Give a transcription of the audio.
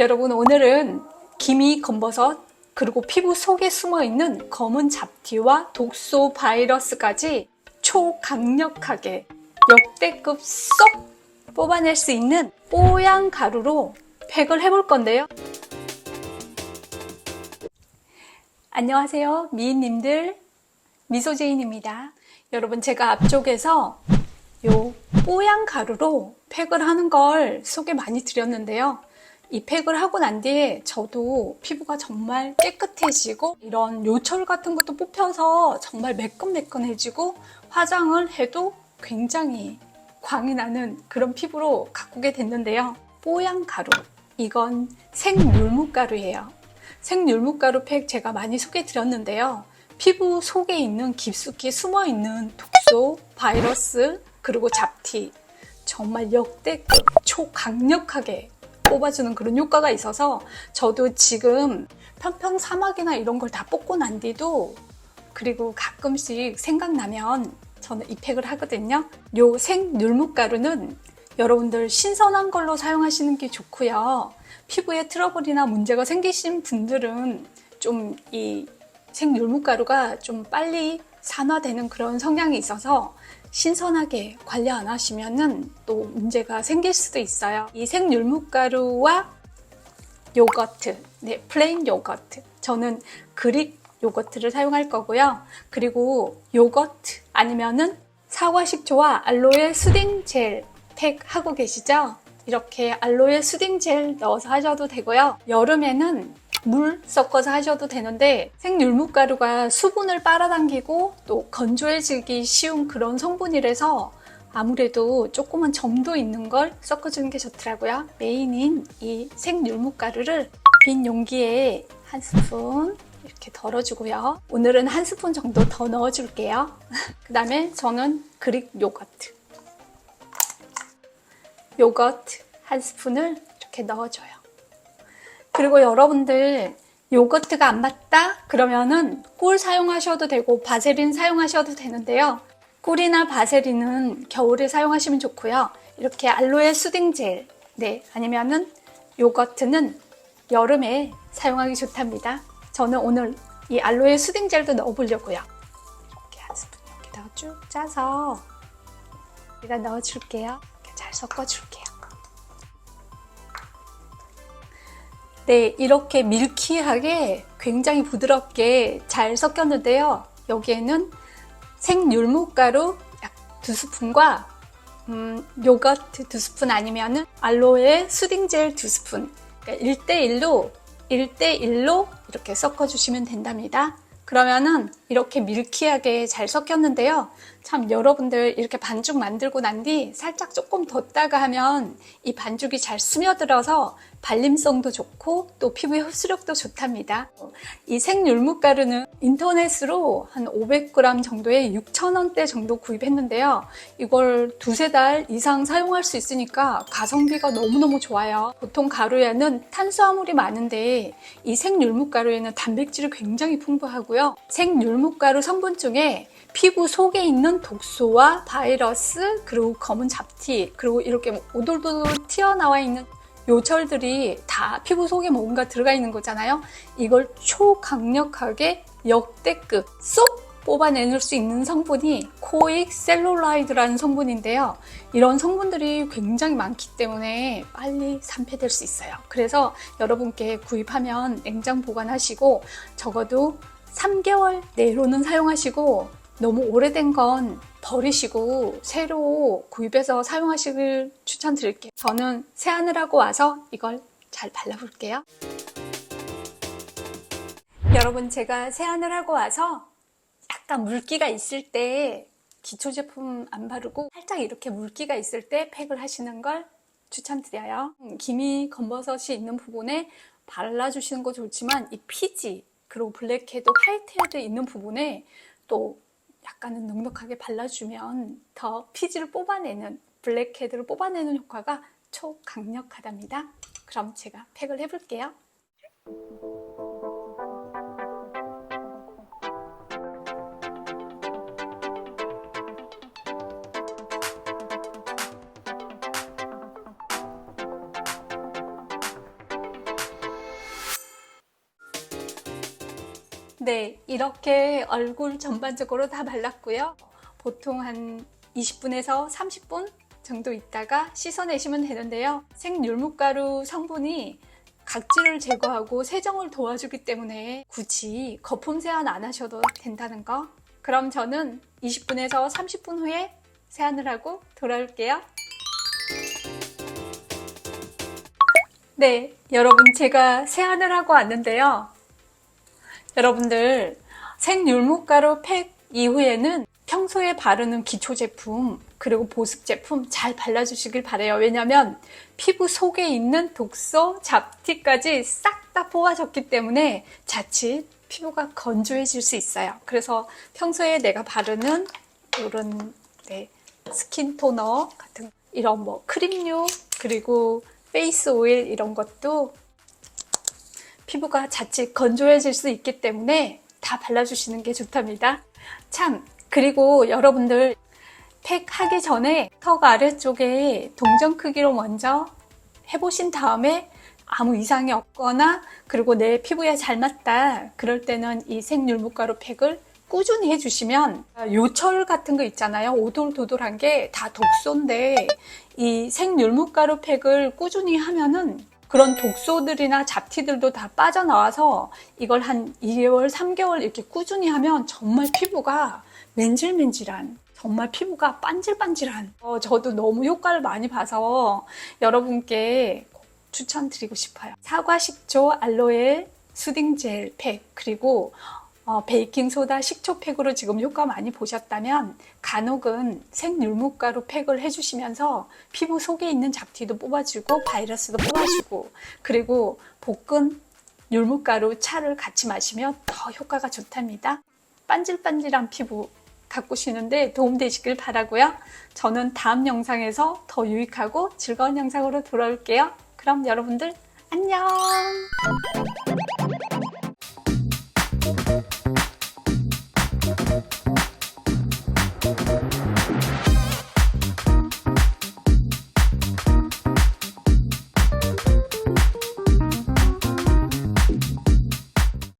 여러분 오늘은 기미 검버섯 그리고 피부 속에 숨어 있는 검은 잡티와 독소 바이러스까지 초강력하게 역대급 쏙 뽑아낼 수 있는 뽀얀 가루로 팩을 해볼 건데요. 안녕하세요. 미인님들. 미소제인입니다. 여러분, 제가 앞쪽에서 요 뽀얀 가루로 팩을 하는 걸 소개 많이 드렸는데요. 이 팩을 하고 난 뒤에 저도 피부가 정말 깨끗해지고 이런 요철 같은 것도 뽑혀서 정말 매끈매끈해지고 화장을 해도 굉장히 광이 나는 그런 피부로 가꾸게 됐는데요. 뽀얀 가루. 이건 생율무가루예요. 생율무가루 팩 제가 많이 소개해 드렸는데요. 피부 속에 있는 깊숙이 숨어 있는 독소, 바이러스, 그리고 잡티. 정말 역대급 초강력하게 뽑아주는 그런 효과가 있어서 저도 지금 평평 사막이나 이런 걸 다 뽑고 난 뒤도 그리고 가끔씩 생각나면 저는 이 팩을 하거든요. 요 생율무가루는 여러분들 신선한 걸로 사용하시는 게 좋고요. 피부에 트러블이나 문제가 생기신 분들은 좀 이 생율무가루가 좀 빨리 산화되는 그런 성향이 있어서 신선하게 관리 안 하시면은 또 문제가 생길 수도 있어요. 이 생율무가루와 요거트, 네, 플레인 요거트. 저는 그릭 요거트를 사용할 거고요. 그리고 요거트 아니면은 사과 식초와 알로에 수딩 젤 팩 하고 계시죠? 이렇게 알로에 수딩 젤 넣어서 하셔도 되고요. 여름에는 물 섞어서 하셔도 되는데 생율무가루가 수분을 빨아당기고 또 건조해지기 쉬운 그런 성분이라서 아무래도 조그만 점도 있는 걸 섞어주는 게 좋더라고요. 메인인 이 생율무가루를 빈 용기에 한 스푼 이렇게 덜어주고요. 오늘은 한 스푼 정도 더 넣어줄게요. 그 다음에 저는 그릭 요거트. 요거트 한 스푼을 이렇게 넣어줘요. 그리고 여러분들 요거트가 안 맞다? 그러면은 꿀 사용하셔도 되고 바세린 사용하셔도 되는데요. 꿀이나 바세린은 겨울에 사용하시면 좋고요. 이렇게 알로에 수딩 젤, 네, 아니면은 요거트는 여름에 사용하기 좋답니다. 저는 오늘 이 알로에 수딩 젤도 넣어보려고요. 이렇게 한 스푼 여기다가 쭉 짜서 여기다 넣어줄게요. 이렇게 잘 섞어줄게요. 네, 이렇게 밀키하게 굉장히 부드럽게 잘 섞였는데요. 여기에는 생율무가루 약 두 스푼과 음, 요거트 두 스푼 아니면은 알로에 수딩젤 두 스푼. 그러니까 1대1로 1대1로 이렇게 섞어주시면 된답니다. 그러면은 이렇게 밀키하게 잘 섞였는데요. 참 여러분들 이렇게 반죽 만들고 난 뒤 살짝 조금 뒀다가 하면 이 반죽이 잘 스며들어서 발림성도 좋고 또 피부의 흡수력도 좋답니다. 이 생율무가루는 인터넷으로 한 500g 정도에 6,000원대 정도 구입했는데요. 이걸 두세 달 이상 사용할 수 있으니까 가성비가 너무너무 좋아요. 보통 가루에는 탄수화물이 많은데 이 생율무가루에는 단백질이 굉장히 풍부하고요. 생율무가루 성분 중에 피부 속에 있는 독소와 바이러스 그리고 검은 잡티 그리고 이렇게 오돌도돌 튀어나와 있는 요철들이 다 피부 속에 뭔가 들어가 있는 거잖아요. 이걸 초강력하게 역대급 쏙 뽑아내는 수 있는 성분이 코익 셀룰라이드라는 성분인데요. 이런 성분들이 굉장히 많기 때문에 빨리 산패될 수 있어요. 그래서 여러분께 구입하면 냉장 보관하시고 적어도 3개월 내로는 사용하시고 너무 오래된 건 버리시고 새로 구입해서 사용하시길 추천드릴게요. 저는 세안을 하고 와서 이걸 잘 발라볼게요. 여러분 제가 세안을 하고 와서 약간 물기가 있을 때 기초 제품 안 바르고 살짝 이렇게 물기가 있을 때 팩을 하시는 걸 추천드려요. 기미 검버섯이 있는 부분에 발라주시는 거 좋지만 이 피지 그리고 블랙헤드, 화이트헤드 있는 부분에 또 약간은 넉넉하게 발라주면 더 피지를 뽑아내는 블랙헤드를 뽑아내는 효과가 초강력하답니다. 그럼 제가 팩을 해볼게요. 네, 이렇게 얼굴 전반적으로 다 발랐고요. 보통 한 20분에서 30분 정도 있다가 씻어내시면 되는데요. 생율무가루 성분이 각질을 제거하고 세정을 도와주기 때문에 굳이 거품 세안 안 하셔도 된다는 거. 그럼 저는 20분에서 30분 후에 세안을 하고 돌아올게요. 네, 여러분 제가 세안을 하고 왔는데요. 여러분들 생율무가루 팩 이후에는 평소에 바르는 기초 제품 그리고 보습 제품 잘 발라주시길 바래요. 왜냐하면 피부 속에 있는 독소, 잡티까지 싹 다 뽑아졌기 때문에 자칫 피부가 건조해질 수 있어요. 그래서 평소에 내가 바르는 이런 네, 스킨 토너 같은 이런 뭐 크림류 그리고 페이스 오일 이런 것도 피부가 자칫 건조해질 수 있기 때문에 다 발라주시는 게 좋답니다. 참, 그리고 여러분들 팩 하기 전에 턱 아래쪽에 동전 크기로 먼저 해보신 다음에 아무 이상이 없거나 그리고 내 피부에 잘 맞다 그럴 때는 이 생율무가루 팩을 꾸준히 해주시면 요철 같은 거 있잖아요 오돌도돌한 게 다 독소인데 이 생율무가루 팩을 꾸준히 하면은 그런 독소들이나 잡티들도 다 빠져나와서 이걸 한 2개월, 3개월 이렇게 꾸준히 하면 정말 피부가 맨질맨질한 정말 피부가 반질반질한 어, 저도 너무 효과를 많이 봐서 여러분께 꼭 추천드리고 싶어요. 사과 식초 알로에 수딩 젤 팩 그리고 어, 베이킹 소다 식초 팩으로 지금 효과 많이 보셨다면 간혹은 생율무가루 팩을 해주시면서 피부 속에 있는 잡티도 뽑아주고 바이러스도 뽑아주고 그리고 볶은 율무가루 차를 같이 마시면 더 효과가 좋답니다. 반질반질한 피부 가꾸시는데 도움되시길 바라고요. 저는 다음 영상에서 더 유익하고 즐거운 영상으로 돌아올게요. 그럼 여러분들 안녕!